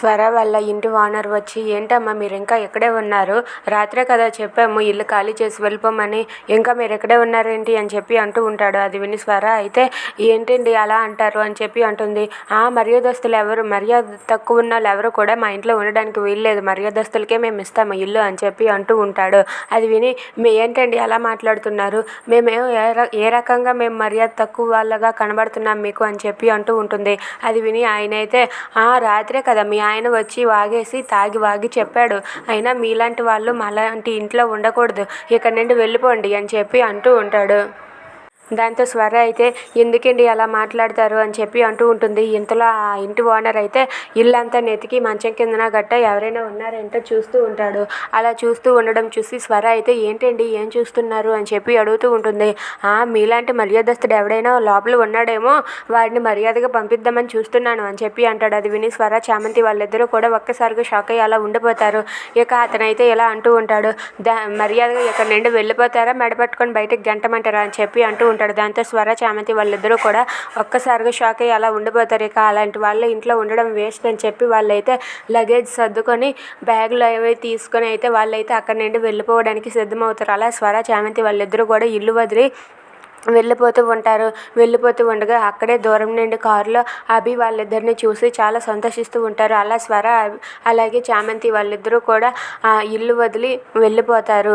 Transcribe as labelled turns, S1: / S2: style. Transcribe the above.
S1: స్వర వాళ్ళ ఇంటి ఓనర్ వచ్చి ఏంటమ్మా మీరు ఇంకా ఇక్కడే ఉన్నారు? రాత్రే కదా చెప్పాము ఇల్లు ఖాళీ చేసి వెళ్ళిపోమని. ఇంకా మీరు ఇక్కడే ఉన్నారేంటి? అని చెప్పి అంటూ ఉంటాడు. అది విని స్వర అయితే ఏంటండి అలా అంటారు? అని చెప్పి అంటుంది. ఆ మర్యాదస్తులు ఎవరు? మర్యాద తక్కువ ఉన్న వాళ్ళు ఎవరు కూడా మా ఇంట్లో ఉండడానికి వీల్లేదు. మర్యాదస్తులకే మేము ఇస్తాము ఇల్లు అని చెప్పి అంటూ ఉంటాడు. అది విని మీ ఏంటండి అలా మాట్లాడుతున్నారు? మేమేం ఏ ఏ రకంగా మేము మర్యాద తక్కువ వాళ్ళగా కనబడుతున్నాం మీకు? అని చెప్పి అంటూ ఉంటుంది. అది విని ఆయన అయితే ఆ రాత్రే కదా మీ ఆయన వచ్చి వాగేసి తాగి వాగి చెప్పాడు అయినా మీలాంటి వాళ్ళు మాలాంటి ఇంట్లో ఉండకూడదు. ఇక్కడి నుండి వెళ్ళిపోండి అని చెప్పి అంటూ ఉంటాడు. దాంతో స్వర అయితే ఎందుకండి అలా మాట్లాడతారు? అని చెప్పి అంటూ ఉంటుంది. ఇంతలో ఆ ఇంటి ఓనర్ అయితే ఇల్లంతా నెతికి మంచం కిందన గట్ట ఎవరైనా ఉన్నారేంటో చూస్తూ ఉంటాడు. అలా చూస్తూ ఉండడం చూసి స్వర అయితే ఏంటండి? ఏం చూస్తున్నారు? అని చెప్పి అడుగుతూ ఉంటుంది. ఆ మీలాంటి మర్యాదస్తుడు ఎవడైనా లోపల ఉన్నాడేమో వాడిని మర్యాదగా పంపిద్దామని చూస్తున్నాను అని చెప్పి అంటాడు. అది విని స్వర చామంతి వాళ్ళిద్దరూ కూడా ఒక్కసారిగా షాక్ అయ్యి అలా ఉండిపోతారు. ఇక అతనైతే ఇలా అంటూ ఉంటాడు. దా మర్యాదగా ఇక్కడ నుండి వెళ్ళిపోతారా? మెడపట్టుకొని బయటకు గంటమంటారా? అని చెప్పి అంటూ ఉంటాడు. దాంతో స్వర చామంతి వాళ్ళిద్దరూ కూడా ఒక్కసారిగా షాక్ అయ్యి అలా ఉండిపోతారు. ఇక అలాంటి వాళ్ళ ఇంట్లో ఉండడం వేస్ట్ అని చెప్పి వాళ్ళైతే లగేజ్ సర్దుకొని బ్యాగులు అవి తీసుకొని అయితే వాళ్ళైతే అక్కడి నుండి వెళ్ళిపోవడానికి సిద్ధమవుతారు. అలా స్వర చామంతి వాళ్ళిద్దరూ కూడా ఇల్లు వదిలి వెళ్ళిపోతూ ఉంటారు. వెళ్ళిపోతూ ఉండగా అక్కడే దూరం నుండి కారులో అభి వాళ్ళిద్దరిని చూసి చాలా సంతోషిస్తూ ఉంటారు. అలా స్వర అలాగే చామంతి వాళ్ళిద్దరూ కూడా ఆ ఇల్లు వదిలి వెళ్ళిపోతారు.